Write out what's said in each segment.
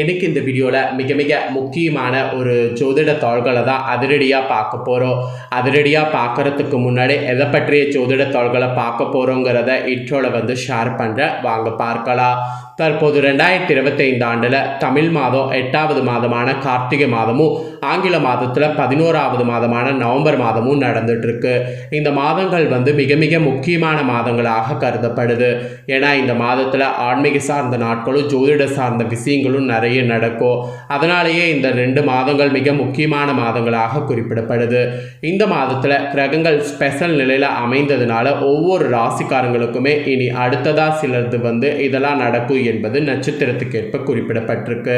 இன்னைக்கு இந்த வீடியோவில் மிக மிக முக்கியமான ஒரு ஜோதிட தாள்களை தான் அதிரடியாக பார்க்க போகிறோம் அதிரடியாக பார்க்கறதுக்கு முன்னாடி எதை பற்றிய ஜோதிட தாள்களை பார்க்க போகிறோங்கிறத இட்ரோவில் வந்து ஷேர் பண்ணுறேன் வாங்க பார்க்கலாம். தற்போது ரெண்டாயிரத்தி இருபத்தைந்து ஆண்டில் தமிழ் மாதம் எட்டாவது மாதமான கார்த்திகை மாதமும் ஆங்கில மாதத்தில் பதினோராவது மாதமான நவம்பர் மாதமும் நடந்துட்டுருக்கு. இந்த மாதங்கள் வந்து மிக மிக முக்கியமான மாதங்களாக கருதப்படுது. ஏன்னா இந்த மாதத்தில் ஆன்மீக சார்ந்த நாட்களும் ஜோதிட சார்ந்த விஷயங்களும் நிறைய நடக்கும். அதனாலேயே இந்த ரெண்டு மாதங்கள் மிக முக்கியமான மாதங்களாக குறிப்பிடப்படுது. இந்த மாதத்தில் கிரகங்கள் ஸ்பெஷல் நிலையில் அமைந்ததுனால ஒவ்வொரு ராசிக்காரங்களுக்குமே இனி அடுத்ததாக சிலது வந்து இதெல்லாம் நடக்கும் என்பது நட்சத்திரத்துக்கேற்ப குறிப்பிடப்பட்டிருக்கு.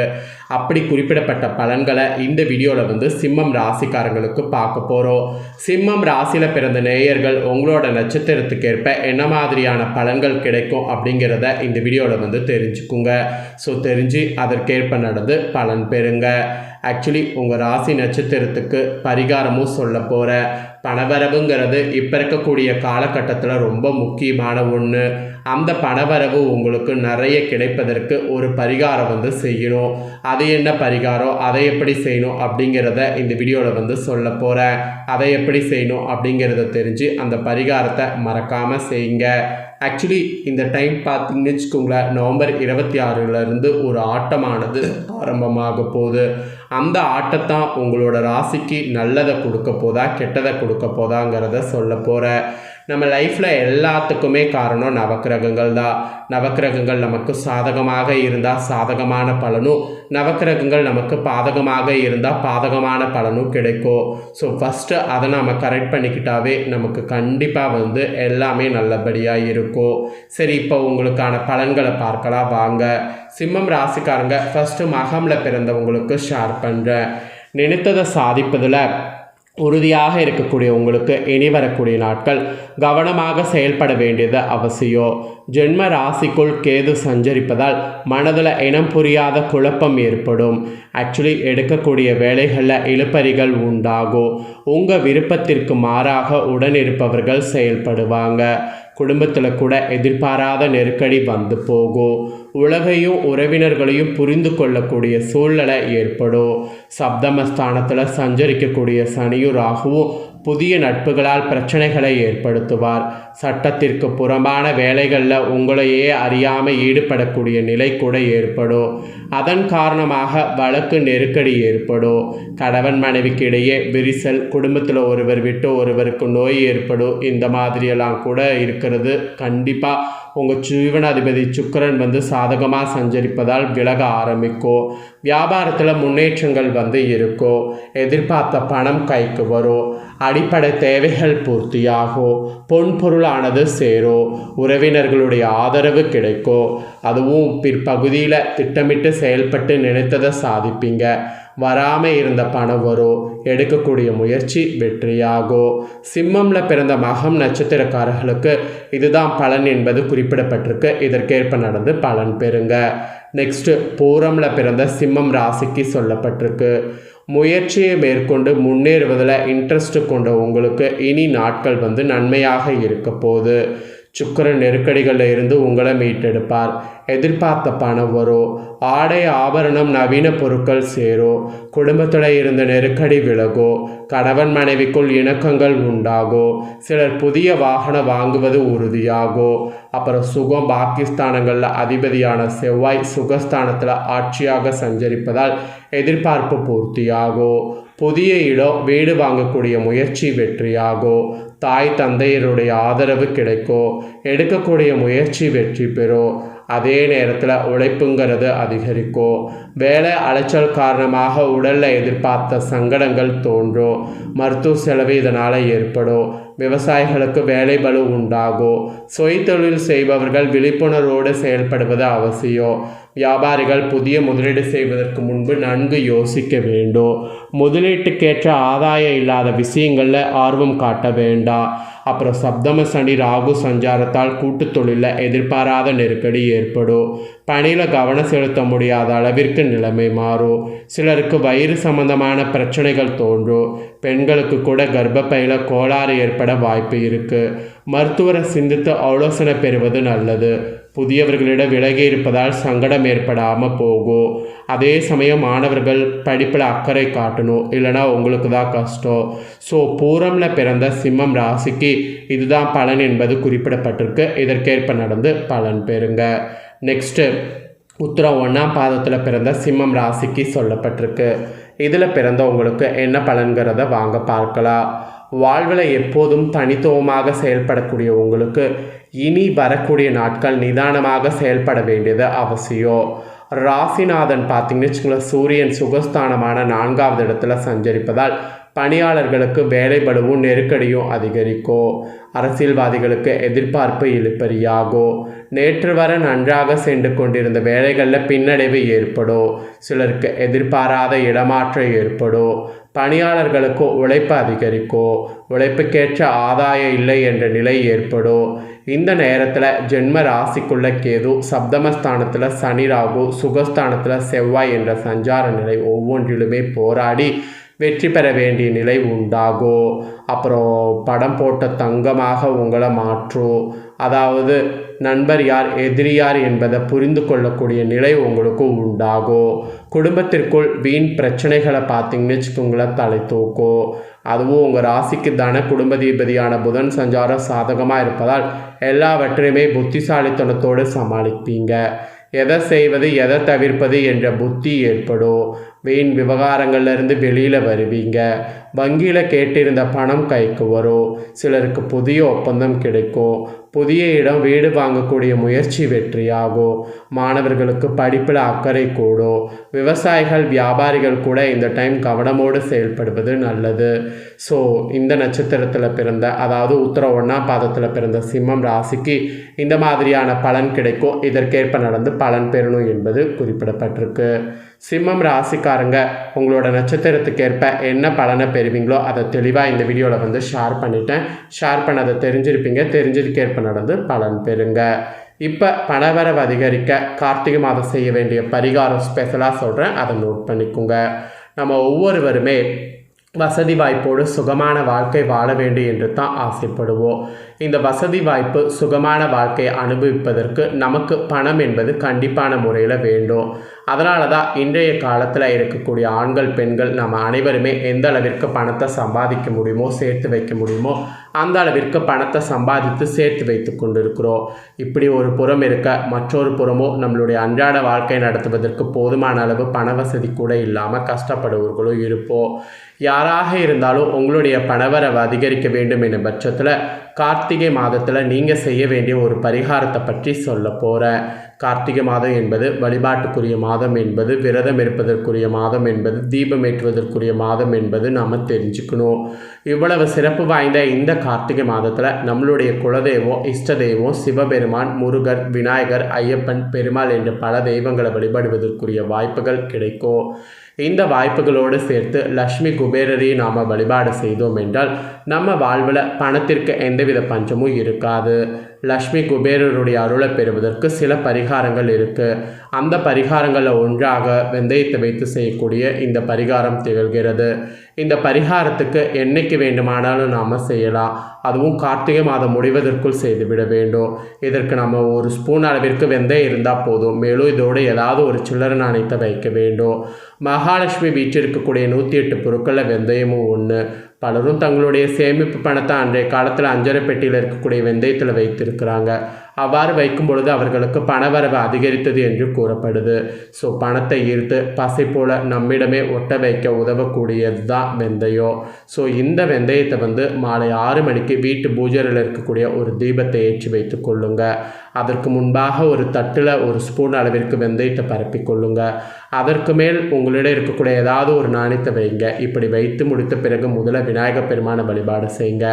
அப்படி குறிப்பிடப்பட்ட பலன்களை இந்த வீடியோவில் வந்து சிம்மம் ராசிக்காரங்களுக்கு பார்க்க போகிறோம் சிம்மம் ராசியில் பிறந்த நேயர்கள் உங்களோட நட்சத்திரத்துக்கேற்ப என்ன மாதிரியான பலன்கள் கிடைக்கும் அப்படிங்கிறத இந்த வீடியோவில் வந்து தெரிஞ்சுக்குங்க. ஸோ தெரிஞ்சு அதற்கேற்ப நடந்து பலன் பெறுங்க. ஆக்சுவலி உங்கள் ராசி நட்சத்திரத்துக்கு பரிகாரமும் சொல்ல போகிற பணவரவுங்கிறது இப்போ இருக்கக்கூடிய காலகட்டத்தில் ரொம்ப முக்கியமான ஒன்று அந்த பணவரவு உங்களுக்கு நிறைய கிடைப்பதற்கு ஒரு பரிகாரம் வந்து செய்யணும். அது என்ன பரிகாரம்? அதை எப்படி செய்யணும்? அப்படிங்கிறத இந்த வீடியோவில் வந்து சொல்ல போகிறேன் அதை எப்படி செய்யணும்? அப்படிங்கிறத தெரிஞ்சு அந்த பரிகாரத்தை மறக்காமல் செய்யுங்க. ஆக்சுவலி இந்த டைம் பார்த்தீங்கன்னு வச்சுக்கோங்களேன் நவம்பர் இருபத்தி ஆறுலேருந்து ஒரு ஆட்டமானது ஆரம்பமாக போகுது. அந்த ஆட்டத்தான் உங்களோட ராசிக்கு நல்லதை கொடுக்க போதா கெட்டதை கொடுக்க போதாங்கிறத சொல்ல போகிறேன் நம்ம லைஃப்பில் எல்லாத்துக்குமே காரணம் நவக்கிரகங்கள் தான் நவக்கிரகங்கள் நமக்கு சாதகமாக இருந்தால் சாதகமான பலனும் நவக்கிரகங்கள் நமக்கு பாதகமாக இருந்தால் பாதகமான பலனும் கிடைக்கும். ஸோ ஃபஸ்ட்டு அதை நம்ம கரெக்ட் பண்ணிக்கிட்டாவே நமக்கு கண்டிப்பாக வந்து எல்லாமே நல்லபடியாக இருக்கும். சரி இப்போ உங்களுக்கான பலன்களை பார்க்கலாம். வாங்க. சிம்மம் ராசிக்காரங்க ஃபஸ்ட்டு மகமில் பிறந்தவங்களுக்கு ஷேர் பண்ணுறேன் நினைத்ததை சாதிப்பதில் உறுதியாக இருக்கக்கூடிய உங்களுக்கு இனி வரக்கூடிய நாட்கள் கவனமாக செயல்பட வேண்டியது அவசியம். ஜென்ம ராசிக்குள் கேது சஞ்சரிப்பதால் மனதில் இனம் புரியாத குழப்பம் ஏற்படும். ஆக்சுவலி எடுக்கக்கூடிய வேலைகளில் இழுப்பறிகள் உண்டாகும். உங்கள் விருப்பத்திற்கு மாறாக உடன் இருப்பவர்கள் செயல்படுவாங்க. குடும்பத்தில் கூட எதிர்பாராத நெருக்கடி வந்து போகும். உலகையும் உறவினர்களையும் புரிந்து கொள்ளக்கூடிய சூழ்நிலை ஏற்படும். சப்தமஸ்தானத்தில் சஞ்சரிக்கக்கூடிய சனியும் ராகுவும் புதிய நட்புகளால் பிரச்சனைகளை ஏற்படுத்துவார். சட்டத்திற்கு புறம்பான வேலைகளில் உங்களையே அறியாமல் ஈடுபடக்கூடிய நிலை கூட ஏற்படும். அதன் காரணமாக வழக்கு நெருக்கடி ஏற்படும். கணவன் மனைவிக்கு இடையே விரிசல் குடும்பத்தில் ஒருவர் விட்டு ஒருவருக்கு நோய் ஏற்படும். இந்த மாதிரியெல்லாம் கூட இருக்கிறது கண்டிப்பாக உங்கள் ஜீவனாதிபதி சுக்கரன் வந்து சாதகமாக சஞ்சரிப்பதால் விலக ஆரம்பிக்கும் வியாபாரத்தில் முன்னேற்றங்கள் வந்து இருக்கும் எதிர்பார்த்த பணம் கைக்கு வரும் அடிப்படை தேவைகள் பூர்த்தியாகும் பொன் பொருளானது சேரும் உறவினர்களுடைய ஆதரவு கிடைக்கும் அதுவும் பிற்பகுதியில் திட்டமிட்டு செயல்பட்டு நினைத்ததை சாதிப்பீங்க. வராமல் இருந்த பணம் வரும் எடுக்கக்கூடிய முயற்சி வெற்றியாகும் சிம்மமில் பிறந்த மகம் நட்சத்திரக்காரர்களுக்கு இதுதான் பலன் என்பது குறிப்பிடப்பட்டிருக்கு. இதற்கேற்ப நடந்து பலன் பெறுங்க. நெக்ஸ்ட்டு பூரமில் பிறந்த சிம்மம் ராசிக்கு சொல்லப்பட்டிருக்கு. முயற்சியை மேற்கொண்டு முன்னேறுவதில் இன்ட்ரெஸ்ட் கொண்ட உங்களுக்கு இனி நாட்கள் வந்து நன்மையாக இருக்க போகுது. சுக்கர நெருக்கடிகளில் இருந்து உங்களை மீட்டெடுப்பார். எதிர்பார்த்த பணம் வரும். ஆடை ஆபரணம் நவீன பொருட்கள் சேரும். குடும்பத்தில் இருந்த நெருக்கடி விலகும். கணவன் மனைவிக்குள் இணக்கங்கள் உண்டாகும். சிலர் புதிய வாகனம் வாங்குவது உறுதியாகும். அப்புறம் சுகம் பாகிஸ்தானங்களில் அதிபதியான செவ்வாய் சுகஸ்தானத்தில் ஆட்சியாக சஞ்சரிப்பதால் எதிர்பார்ப்பு பூர்த்தியாகும். புதிய இடம் வீடு வாங்கக்கூடிய முயற்சி வெற்றியாகும் தாய் தந்தையருடைய ஆதரவு கிடைக்கும் எடுக்கக்கூடிய முயற்சி வெற்றி பெறும் அதே நேரத்தில் உழைப்புங்கிறது அதிகரிக்கும் வேலை அலைச்சல் காரணமாக உடலில் எதிர்பார்த்த சங்கடங்கள் தோன்றும் மருத்துவ செலவு இதனால் ஏற்படும் விவசாயிகளுக்கு வேலை பலு உண்டாகும் சுயதொழில் செய்பவர்கள் விழிப்புணர்வோடு செயல்படுவது அவசியம் வியாபாரிகள் புதிய முதலீடு செய்வதற்கு முன்பு நன்கு யோசிக்க வேண்டும் முதலீட்டுக்கேற்ற ஆதாயம் இல்லாத விஷயங்களில் ஆர்வம் காட்ட வேண்டாம் அப்புறம் சப்தம சனி ராகு சஞ்சாரத்தால் கூட்டுத் தொழிலில் எதிர்பாராத நெருக்கடி ஏற்படும் பணியில் கவனம் செலுத்த முடியாத அளவிற்கு நிலைமை மாறும் சிலருக்கு வயிறு சம்பந்தமான பிரச்சனைகள் தோன்றும் பெண்களுக்கு கூட கர்ப்பப்பையில் கோளாறு ஏற்பட வாய்ப்பு இருக்குது மருத்துவரை சிந்தித்து ஆலோசனை பெறுவது நல்லது. புதியவர்களிடம் விலகி இருப்பதால் சங்கடம் ஏற்படாமல் போகும் அதே சமயம் மாணவர்கள் படிப்பில் அக்கறை காட்டணும். இல்லைனா உங்களுக்கு தான் கஷ்டம். ஸோ பூரமில் பிறந்த சிம்மம் ராசிக்கு இதுதான் பலன் என்பது குறிப்பிடப்பட்டிருக்கு. இதற்கேற்ப நடந்து பலன் பெறுங்க. நெக்ஸ்ட்டு உத்தரம் ஒன்றாம் பாதத்தில் பிறந்த சிம்மம் ராசிக்கு சொல்லப்பட்டிருக்கு. இதில் பிறந்தவங்களுக்கு என்ன பலன்கிறத வாங்க பார்க்கலாம். வாழ்வில் எப்போதும் தனித்துவமாக செயல்படக்கூடிய உங்களுக்கு இனி வரக்கூடிய நாட்கள் நிதானமாக செயல்பட வேண்டியது அவசியம். ராசிநாதன் பார்த்தீங்கன்னு வச்சுக்கோங்களேன் சூரியன் சுகஸ்தானமான நான்காவது இடத்துல சஞ்சரிப்பதால் பணியாளர்களுக்கு வேலைபடுவும் நெருக்கடியும் அதிகரிக்கும். அரசியல்வாதிகளுக்கு எதிர்பார்ப்பு இழுப்பறியாகும் நேற்று வர நன்றாக சென்று கொண்டிருந்த வேலைகளில் பின்னடைவு ஏற்படும் சிலருக்கு எதிர்பாராத இடமாற்றம் ஏற்படும் பணியாளர்களுக்கோ உழைப்பு அதிகரிக்கும் உழைப்புக்கேற்ற ஆதாயம் இல்லை என்ற நிலை ஏற்படும் இந்த நேரத்தில் ஜென்ம ராசிக்குள்ள கேது சப்தமஸ்தானத்தில் சனி ராகு சுகஸ்தானத்தில் செவ்வாய் என்ற சஞ்சார நிலை ஒவ்வொன்றிலுமே போராடி வெற்றி பெற வேண்டிய நிலை உண்டாகும் அப்புறம் படம் போட்ட தங்கமாக உங்களை மாற்றும் அதாவது நண்பர் யார் எதிரி யார் என்பதை புரிந்து கொள்ளக்கூடிய நிலை உங்களுக்கு உண்டாகும் குடும்பத்திற்குள் வீண் பிரச்சனைகளை பார்த்தீங்கன்னு வச்சுக்கோங்களேன் தலை தூக்கும் அதுவும் உங்கள் ராசிக்கு தானே குடும்பதீபதியான புதன் சஞ்சாரம் சாதகமாக இருப்பதால் எல்லாவற்றையுமே புத்திசாலித்தனத்தோடு சமாளிப்பீங்க. எதை செய்வது எதை தவிர்ப்பது என்ற புத்தி ஏற்படும் வீண் விவகாரங்கள்லேருந்து வெளியில் வருவீங்க. வங்கியில் கேட்டிருந்த பணம் கைக்கு வரும். சிலருக்கு புதிய ஒப்பந்தம் கிடைக்கும். புதிய இடம் வீடு வாங்கக்கூடிய முயற்சி வெற்றியாகும் மாணவர்களுக்கு படிப்பில் அக்கறை கூடும் விவசாயிகள் வியாபாரிகள் கூட இந்த டைம் கவனமோடு செயல்படுவது நல்லது. ஸோ இந்த நட்சத்திரத்தில் பிறந்த அதாவது உத்தர ஒன்றாம் பாதத்தில் பிறந்த சிம்மம் ராசிக்கு இந்த மாதிரியான பலன் கிடைக்கும். இதற்கேற்ப நடந்து பலன் பெறணும் என்பது குறிப்பிடப்பட்டிருக்கு. சிம்மம் ராசிக்காரங்க உங்களோட நட்சத்திரத்துக்கு ஏற்ப என்ன பலனை பெறுவீங்களோ அதை தெளிவாக இந்த வீடியோவில் வந்து ஷேர் பண்ணிட்டேன். ஷேர் பண்ண அதை தெரிஞ்சிருப்பீங்க. தெரிஞ்சதுக்கேற்ப நடந்து பலன் பெறுங்க. இப்போ பணவரவு அதிகரிக்க கார்த்திகை மாதம் செய்ய வேண்டிய பரிகாரம் ஸ்பெஷலாக சொல்கிறேன் அதை நோட் பண்ணிக்கோங்க. நம்ம ஒவ்வொருவருமே வசதி வாய்ப்போடு சுகமான வாழ்க்கை வாழ வேண்டும் என்று தான் ஆசைப்படுவோம். இந்த வசதி வாய்ப்பு சுகமான வாழ்க்கையை அனுபவிப்பதற்கு நமக்கு பணம் என்பது கண்டிப்பான முறையில் வேண்டும். அதனால தான் இன்றைய காலத்தில் இருக்கக்கூடிய ஆண்கள் பெண்கள் நம்ம அனைவருமே எந்த அளவிற்கு பணத்தை சம்பாதிக்க முடியுமோ சேர்த்து வைக்க முடியுமோ அந்த அளவிற்கு பணத்தை சம்பாதித்து சேர்த்து வைத்து கொண்டிருக்கிறோம். இப்படி ஒரு புறம் இருக்க மற்றொரு புறமோ நம்மளுடைய அன்றாட வாழ்க்கை நடத்துவதற்கு போதுமான அளவு பண வசதி கூட இல்லாமல் கஷ்டப்படுவர்களும் இருப்போம். யாராக இருந்தாலும் உங்களுடைய பணவரவு அதிகரிக்க வேண்டும் என்ற பட்சத்தில் கார்த்திகை மாதத்தில் நீங்கள் செய்ய வேண்டிய ஒரு பரிகாரத்தை பற்றி சொல்ல போகிறேன் கார்த்திகை மாதம் என்பது வழிபாட்டுக்குரிய மாதம் என்பது விரதம் இருப்பதற்குரிய மாதம் என்பது தீபம் ஏற்றுவதற்குரிய மாதம் என்பது நாம் தெரிஞ்சுக்கணும். இவ்வளவு சிறப்பு வாய்ந்த இந்த கார்த்திகை மாதத்தில் நம்மளுடைய குலதெய்வம் இஷ்ட தெய்வம் சிவபெருமான் முருகர் விநாயகர் ஐயப்பன் பெருமாள் என்ற பல தெய்வங்களை வழிபடுவதற்குரிய வாய்ப்புகள் கிடைக்கும். இந்த வாய்ப்புகளோடு சேர்த்து லக்ஷ்மி குபேரரையும் நாம் வழிபாடு செய்தோம் என்றால் நம்ம வாழ்வில் பணத்திற்கு எந்தவித பஞ்சமும் இருக்காது. லக்ஷ்மி குபேரருடைய அருளை பெறுவதற்கு சில பரிகாரங்கள் இருக்குது அந்த பரிகாரங்களில் ஒன்றாக வெந்தயத்தை வைத்து செய்யக்கூடிய இந்த பரிகாரம் திகழ்கிறது. இந்த பரிகாரத்துக்கு என்னைக்கு வேண்டுமானாலும் நாம் செய்யலாம். அதுவும் கார்த்திகை மாதம் முடிவதற்குள் செய்துவிட வேண்டும். இதற்கு நம்ம ஒரு ஸ்பூன் அளவிற்கு வெந்தயம் இருந்தால் போதும். மேலும் இதோடு ஏதாவது ஒரு சில்லறை நாணயத்தை வைக்க வேண்டும். மகாலட்சுமி வீட்டில் இருக்கக்கூடிய நூற்றி எட்டு பொருட்களில் வெந்தயமும் ஒன்று பலரும் தங்களுடைய சேமிப்பு பணத்தை அன்றைய காலத்தில் அஞ்சரை பெட்டியில் இருக்கக்கூடிய வெந்தயத்தில் வைத்திருக்கிறாங்க. அவ்வாறு வைக்கும் பொழுது அவர்களுக்கு பணவரவு அதிகரித்தது என்று கூறப்படுது. ஸோ பணத்தை ஈர்த்து பசை போல நம்மிடமே ஒட்ட வைக்க உதவக்கூடியது தான் வெந்தயம் ஸோ இந்த வெந்தயத்தை வந்து மாலை ஆறு மணிக்கு வீட்டு பூஜையில் இருக்கக்கூடிய ஒரு தீபத்தை ஏற்றி வைத்து கொள்ளுங்க. அதற்கு முன்பாக ஒரு தட்டில் ஒரு ஸ்பூன் அளவிற்கு வெந்தயத்தை பரப்பி கொள்ளுங்க. அதற்கு மேல் உங்களிடம் இருக்கக்கூடிய ஏதாவது ஒரு நாணயத்தை வைங்க. இப்படி வைத்து முடித்த பிறகு முதல்ல விநாயகப் பெருமான வழிபாடு செய்யுங்க.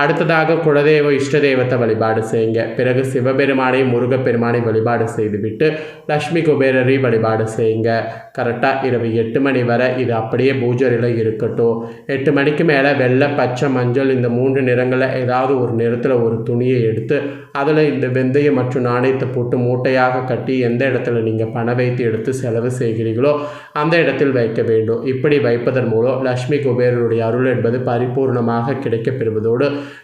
அடுத்ததாக குலதெய்வ இஷ்ட தெய்வத்தை வழிபாடு செய்யுங்க. பிறகு சிவபெருமானை முருகப்பெருமானை வழிபாடு செய்துவிட்டு லக்ஷ்மி குபேரரை வழிபாடு செய்யுங்க. கரெக்டாக இரவு எட்டு மணி வரை இது அப்படியே பூஜையில் இருக்கட்டும். எட்டு மணிக்கு மேலே வெள்ளை பச்சை மஞ்சள் இந்த மூன்று நிறங்களில் ஏதாவது ஒரு நிறத்தில் ஒரு துணியை எடுத்து அதில் இந்த வெந்தயம் மற்றும் நாணயத்தை போட்டு மூட்டையாக கட்டி எந்த இடத்துல நீங்கள் பணம் வைத்து எடுத்து செலவு செய்கிறீர்களோ அந்த இடத்தில் வைக்க வேண்டும். இப்படி வைப்பதன் மூலம் லக்ஷ்மி குபேரருடைய அருள் என்பது பரிபூர்ணமாக கிடைக்கப்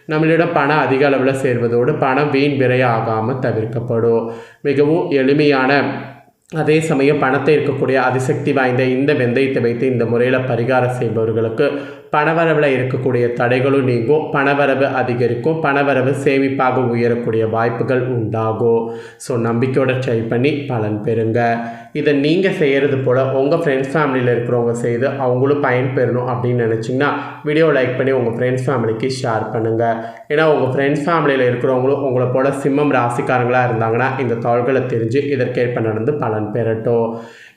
நம்மளிடம் பணம் அதிக அளவில் சேர்வதோடு பணம் வீண் விரையாகாமல் தவிர்க்கப்படும் மிகவும் எளிமையான அதே சமயம் பணத்தை இருக்கக்கூடிய அதிசக்தி வாய்ந்த இந்த வெந்தயத்தை வைத்து இந்த முறையில் பரிகாரம் செய்பவர்களுக்கு பணவரவில் இருக்கக்கூடிய தடைகளும் நீங்கும் பணவரவு அதிகரிக்கும் பணவரவு சேமிப்பாக உயரக்கூடிய வாய்ப்புகள் உண்டாகும். ஸோ நம்பிக்கையோட ட்ரை பண்ணி பலன் பெறுங்க. இதை நீங்கள் செய்கிறது போல் உங்கள் ஃப்ரெண்ட்ஸ் ஃபேமிலியில் இருக்கிறவங்க செய்து அவங்களும் பயன் பெறணும் அப்படின்னு நினச்சிங்கன்னா வீடியோ லைக் பண்ணி உங்கள் ஃப்ரெண்ட்ஸ் ஃபேமிலிக்கு ஷேர் பண்ணுங்கள் ஏன்னா உங்கள் ஃப்ரெண்ட்ஸ் ஃபேமிலியில் இருக்கிறவங்களும் உங்களை போல் சிம்மம் ராசிக்காரங்களாக இருந்தாங்கன்னா இந்த தாள்களை தெரிஞ்சு இதற்கேற்ப நடந்து பலன் பெறட்டும்.